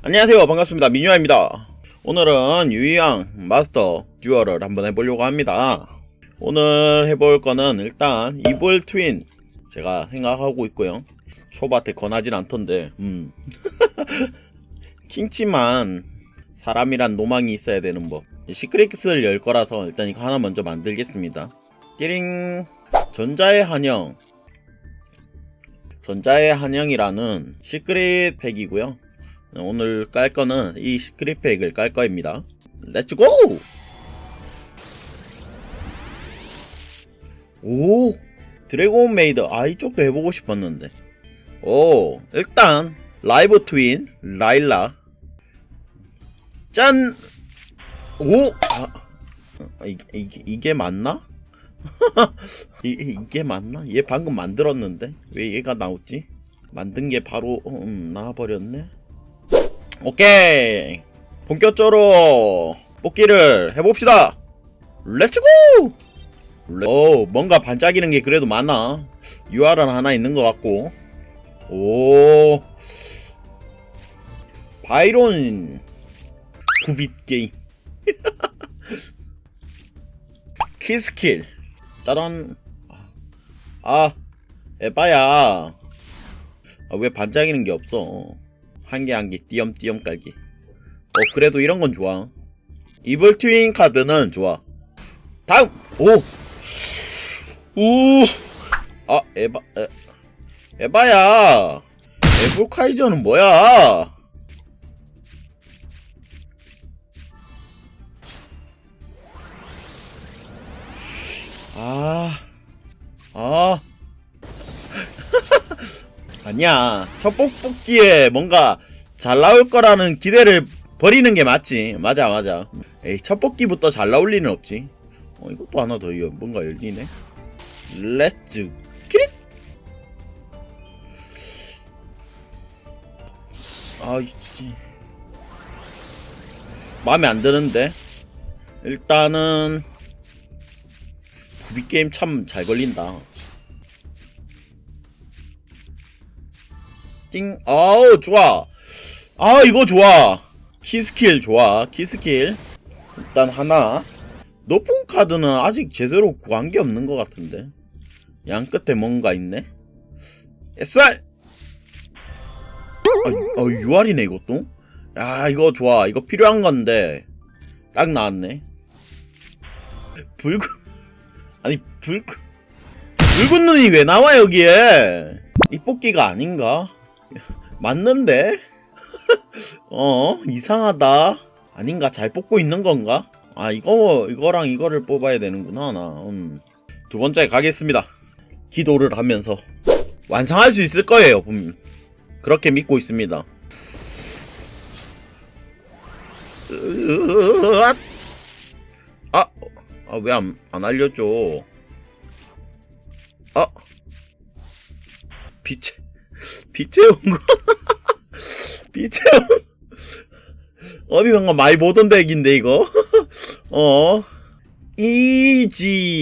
안녕하세요. 반갑습니다. 미뉴아입니다. 오늘은 유이양 마스터 듀얼을 한번 해보려고 합니다. 오늘 해볼 거는 일단 이볼 트윈 제가 생각하고 있고요. 초바한테 권하진 않던데 음. 킹치만 사람이란 노망이 있어야 되는 법. 시크릿을 열 거라서 일단 이거 하나 먼저 만들겠습니다. 끼링. 전자의 한영. 전자의 한영이라는 시크릿 팩이고요 오늘 깔 거는 이 시크릿 팩을 깔 거입니다. 렛츠고! 오! 드래곤 메이드. 아, 이쪽도 해보고 싶었는데. 오, 일단, 라이브 트윈, 라일라. 짠! 오! 아, 이, 이, 이게 맞나? 이, 이게 맞나? 얘 방금 만들었는데? 왜 얘가 나왔지? 만든 게 바로, 음, 나와버렸네? 오케이. 본격적으로 뽑기를 해봅시다. 렛츠고 오 뭔가 반짝이는 게 그래도 많아. UR은 하나 있는 것 같고. 오. 바이론 구빗 게임. 키스킬. 짜란 아 에바야. 아, 왜 반짝이는 게 없어 한 개 한 개 띄엄띄엄 깔기. 어 그래도 이런 건 좋아. 이블 트윈 카드는 좋아. 다음! 오우아 에바 에, 에바야! 에볼카이저는 뭐야? 아, 아, 아니야. 첫 뽑기에 뭔가 잘 나올 거라는 기대를 버리는 게 맞지. 맞아, 맞아. 에이, 첫 뽑기부터 잘 나올 리는 없지. 어, 이것도 하나 더, 열- 뭔가 열리네. 렛츠, 키릿! 아, 있지. 마음에 안 드는데. 일단은, 구비게임 참 잘 걸린다. 띵, 아우, 좋아. 아, 이거 좋아. 키스킬 좋아. 키스킬. 일단 하나. 높은 카드는 아직 제대로 구한 게 없는 것 같은데. 양 끝에 뭔가 있네. SR! 아, 어, UR이네, 이것도. 야, 이거 좋아. 이거 필요한 건데. 딱 나왔네. 붉은, 아니, 붉은, 붉은 눈이 왜 나와, 여기에? 이 뽑기가 아닌가? 맞는데? 어 이상하다 아닌가 잘 뽑고 있는 건가? 아 이거 이거랑 이거를 뽑아야 되는구나 나 음. 두 번째 가겠습니다 기도를 하면서 완성할 수 있을 거예요 분명 그렇게 믿고 있습니다. 아, 아, 왜 안, 안 알려줘? 아, 빛의, 빛의 온거 빛의 온 어디선가 많이 보던 덱인데, 이거? 어, 이지.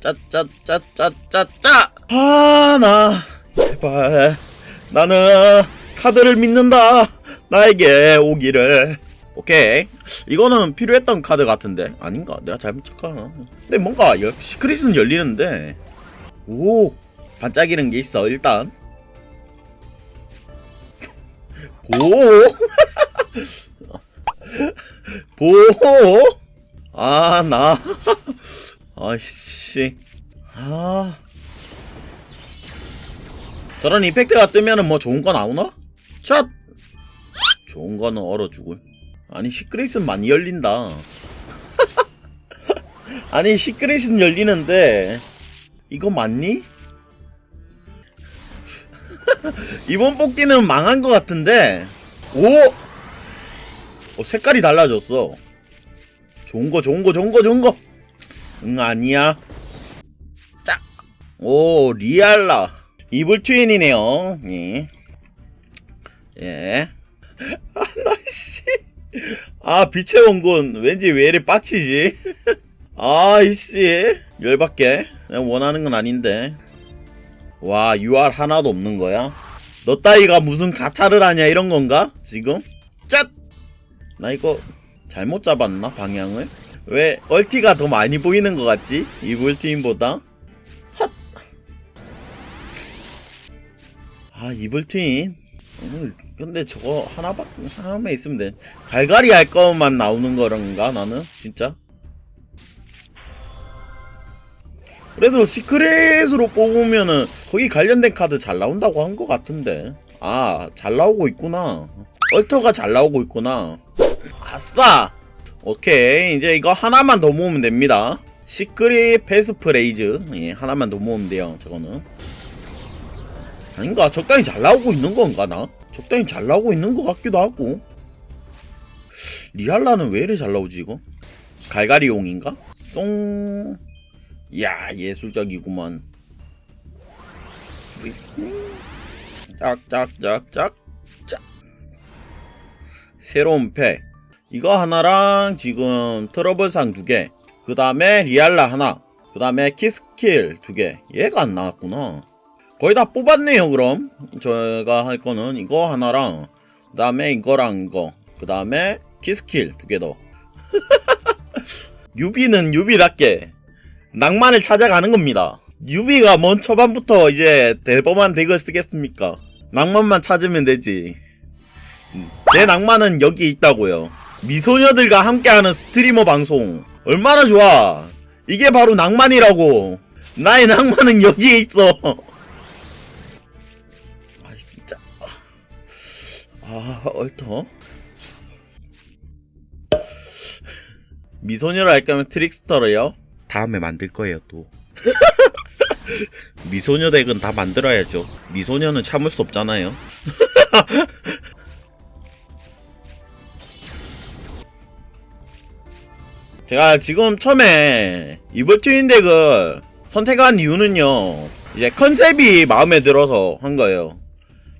짜짜짜짜짜짜! 아, 나, 제발. 나는 카드를 믿는다. 나에게 오기를. 오케이. 이거는 필요했던 카드 같은데. 아닌가? 내가 잘못 착각하나? 근데 뭔가 여- 시크릿은 열리는데. 오. 반짝이는 게 있어, 일단. 보. 보. 아, 나. 아이씨. 아. 저런 이펙트가 뜨면은 뭐 좋은 거 나오나? 샷! 좋은 거는 얼어 죽을. 아니, 시크릿은 많이 열린다. 아니, 시크릿은 열리는데, 이거 맞니? 이번 뽑기는 망한 것 같은데, 오! 어, 색깔이 달라졌어. 좋은 거, 좋은 거, 좋은 거, 좋은 거! 응, 아니야. 딱! 오, 리알라. 이블 트윈이네요. 예. 예. 아, 나, 씨. 아, 빛의 원군. 왠지 왜 이리 빡치지? 아, 이씨. 열받게. 원하는 건 아닌데. 와, UR 하나도 없는 거야? 너 따위가 무슨 가차를 하냐 이런 건가? 지금? 짠! 나 이거 잘못 잡았나 방향을? 왜 얼티가 더 많이 보이는 것 같지? 이불트윈보다? 핫! 아 이불트윈 오늘 근데 저거 하나밖에 하나만 있으면 돼 갈갈이 할 것만 나오는 거란가 나는 진짜 그래도 시크릿으로 뽑으면은 거기 관련된 카드 잘 나온다고 한 것 같은데. 아 잘 나오고 있구나. 얼터가 잘 나오고 있구나. 아싸! 오케이 이제 이거 하나만 더 모으면 됩니다. 시크릿 패스프레이즈. 예, 하나만 더 모으면 돼요 저거는. 아닌가? 적당히 잘 나오고 있는 건가 나? 적당히 잘 나오고 있는 것 같기도 하고. 리알라는 왜 이래 잘 나오지 이거? 갈가리용인가 똥야 예술적이구만 짝짝짝짝 짝. 새로운 팩 이거 하나랑 지금 트러블상 두개 그 다음에 리알라 하나. 그 다음에 키스킬 두개. 얘가 안 나왔구나. 거의 다 뽑았네요 그럼. 제가 할 거는 이거 하나랑 그 다음에 이거랑 이거. 그 다음에 키스킬 두 개 더. 유비는 유비답게 낭만을 찾아가는 겁니다. 유비가 먼 초반부터 이제 대범한 덱을 쓰겠습니까? 낭만만 찾으면 되지. 음, 내 낭만은 여기 있다고요. 미소녀들과 함께하는 스트리머 방송 얼마나 좋아. 이게 바로 낭만이라고. 나의 낭만은 여기에 있어. 아 진짜. 아 얼터. 미소녀를 할 거면 트릭스터를요? 다음에 만들 거예요 또. 미소녀 덱은 다 만들어야죠. 미소녀는 참을 수 없잖아요. 제가 지금 처음에 이블 트윈 덱을 선택한 이유는요 이제 컨셉이 마음에 들어서 한 거예요.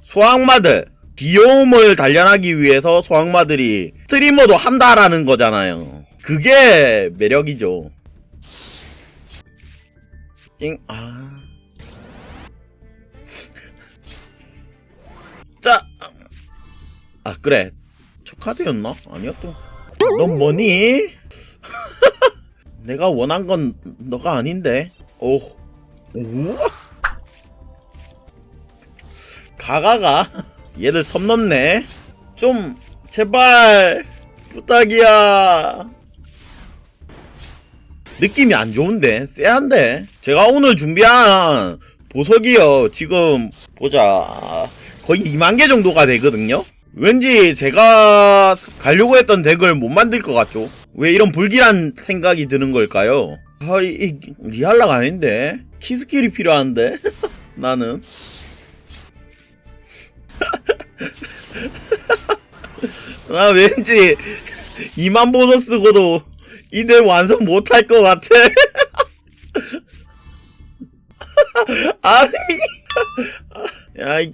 소악마들 귀여움을 단련하기 위해서 소악마들이 스트리머도 한다라는 거잖아요. 그게 매력이죠 띵, 아. 자! 아, 그래. 저 카드였나? 아니었던. 넌 뭐니? 내가 원한 건 너가 아닌데. 오. 오? 가가가. 얘들 섬 넘네. 좀, 제발. 부탁이야. 느낌이 안 좋은데? 쎄한데? 제가 오늘 준비한 보석이요. 지금 보자. 거의 2만 개 정도가 되거든요? 왠지 제가 가려고 했던 덱을 못 만들 것 같죠? 왜 이런 불길한 생각이 드는 걸까요? 아, 이, 이 리알라가 아닌데? 키스킬이 필요한데? 나는. 나 왠지 2만 보석 쓰고도 이들 완성 못할 것 같아. 아니, 야, 이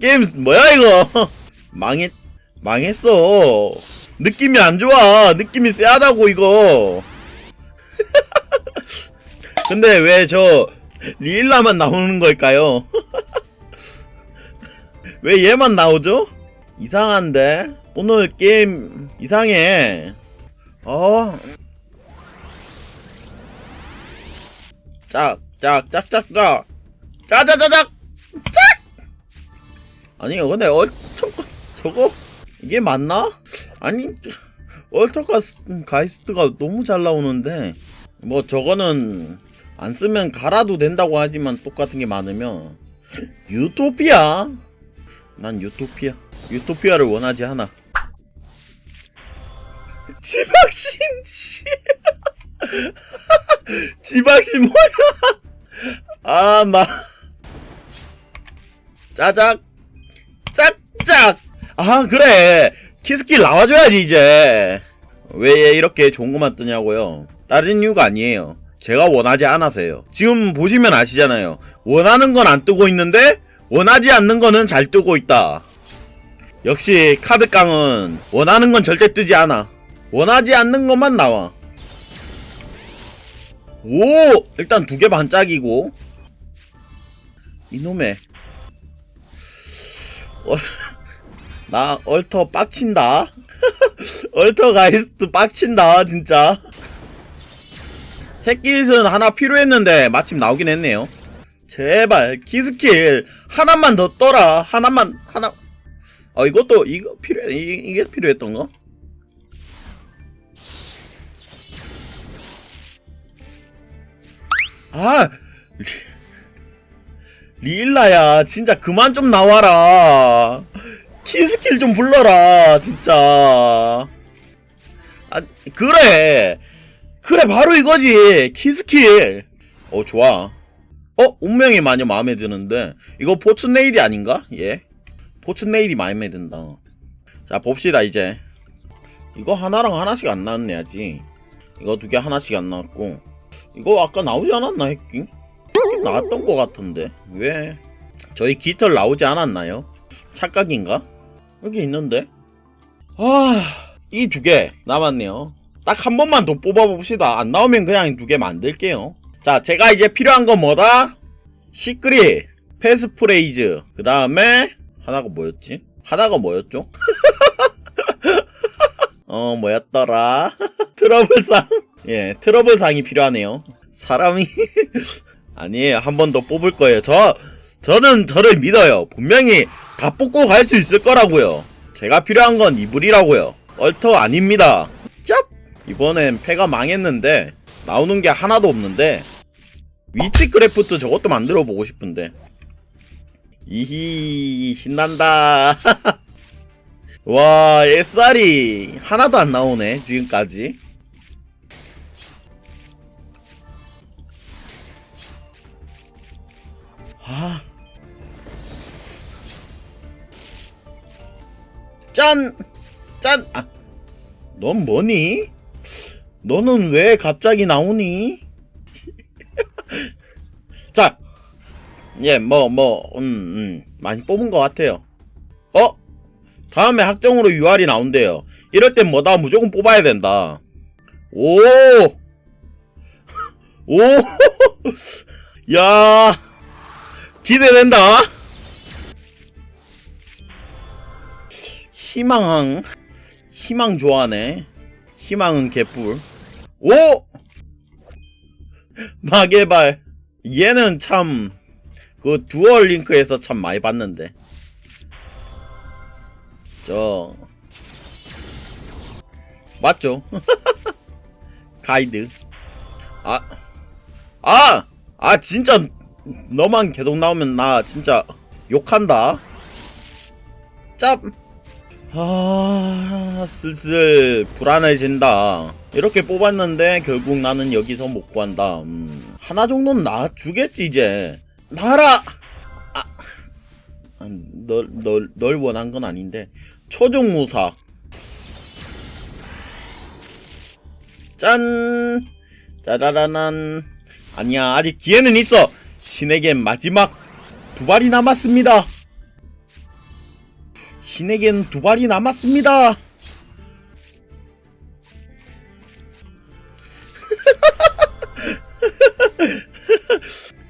게임 뭐야 이거? 망했, 망했어. 느낌이 안 좋아. 느낌이 쎄하다고 이거. 근데 왜저 리일라만 나오는 걸까요? 왜 얘만 나오죠? 이상한데? 오늘 게임 이상해. 어. 짝, 짝, 짝, 짝, 짝. 짜자자작! 짝! 아니, 근데 얼터가, 저거, 이게 맞나? 아니, 얼터가, 가이스트가 너무 잘 나오는데, 뭐, 저거는, 안 쓰면 갈아도 된다고 하지만 똑같은 게 많으면, 유토피아? 난 유토피아. 유토피아를 원하지 않아. 지박신 씨. 지박신 뭐야? 아나 짜작. 짝짝. 아 그래. 키스킬 나와줘야지 이제. 왜 이렇게 좋은 것만 뜨냐고요? 다른 이유가 아니에요. 제가 원하지 않아서요. 지금 보시면 아시잖아요. 원하는 건 안 뜨고 있는데 원하지 않는 거는 잘 뜨고 있다. 역시 카드깡은 원하는 건 절대 뜨지 않아 원하지 않는 것만 나와. 오! 일단 두 개 반짝이고. 이놈의. 나 얼터 빡친다. 얼터 가이스트 빡친다 진짜. 새끼잇은 하나 필요했는데 마침 나오긴 했네요. 제발 키스킬 하나만 더 떠라. 하나만 하나. 어 이것도 이거 필요 이, 이게 필요했던 거? 아 리, 리일라야 진짜 그만 좀 나와라. 키스킬 좀 불러라 진짜. 아 그래 그래 바로 이거지 키스킬. 어 좋아. 어 운명의 마녀 마음에 드는데 이거 포츠네일이 아닌가? 예. 포츠네일이 마음에 든다. 자 봅시다 이제. 이거 하나랑 하나씩 안 나왔네 아직. 이거 두 개 하나씩 안 나왔고 이거 아까 나오지 않았나 했긴? 나왔던 것 같은데 왜? 저희 깃털 나오지 않았나요? 착각인가? 여기 있는데? 아, 이 두 개 남았네요. 딱 한 번만 더 뽑아봅시다. 안 나오면 그냥 두 개 만들게요. 자, 제가 이제 필요한 건 뭐다? 시크릿, 패스프레이즈, 그 다음에 하나가 뭐였지? 하나가 뭐였죠? 어, 뭐였더라? 트러블상? 예, 트러블 상이 필요하네요. 사람이 아니에요. 한 번 더 뽑을 거예요. 저 저는 저를 믿어요. 분명히 다 뽑고 갈 수 있을 거라고요. 제가 필요한 건 이불이라고요. 얼터 아닙니다. 짭! 이번엔 패가 망했는데 나오는 게 하나도 없는데 위치 크래프트 저것도 만들어 보고 싶은데 이히 신난다. 와 SR이 하나도 안 나오네 지금까지. 짠! 짠! 아, 넌 뭐니? 너는 왜 갑자기 나오니? 자! 예, 뭐, 뭐, 음, 음, 많이 뽑은 것 같아요. 어? 다음에 학정으로 UR이 나온대요. 이럴 땐 뭐다 무조건 뽑아야 된다. 오! 오! 야! 기대된다. 희망 희망 좋아하네. 희망은 개뿔. 오! 마개발. 얘는 참 그 듀얼 링크에서 참 많이 봤는데. 저 맞죠? 가이드. 아. 아! 아 진짜 너만 계속 나오면 나 진짜 욕한다. 짭. 아, 슬슬 불안해진다. 이렇게 뽑았는데 결국 나는 여기서 못 구한다. 음, 하나 정도는 나 주겠지 이제. 나라. 아, 아, 널, 널, 널 원한 건 아닌데. 초중 무사. 짠. 짜라라란. 아니야, 아직 기회는 있어. 신에겐 마지막 두 발이 남았습니다. 신에겐 두 발이 남았습니다.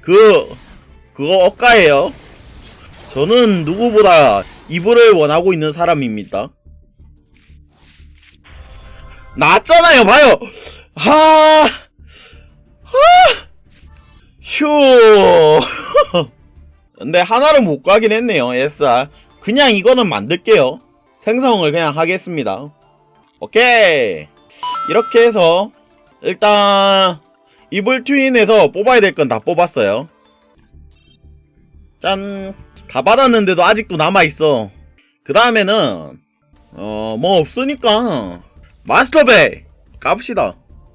그 그거 억가예요. 저는 누구보다 이불을 원하고 있는 사람입니다. 나왔잖아요, 봐요. 하, 하. 휴. 근데 하나를 못 가긴 했네요, SR. 그냥 이거는 만들게요. 생성을 그냥 하겠습니다. 오케이. 이렇게 해서 일단 이불 트윈에서 뽑아야 될 건 다 뽑았어요. 짠. 다 받았는데도 아직도 남아있어. 그 다음에는 어 뭐 없으니까 마스터베이 갑시다.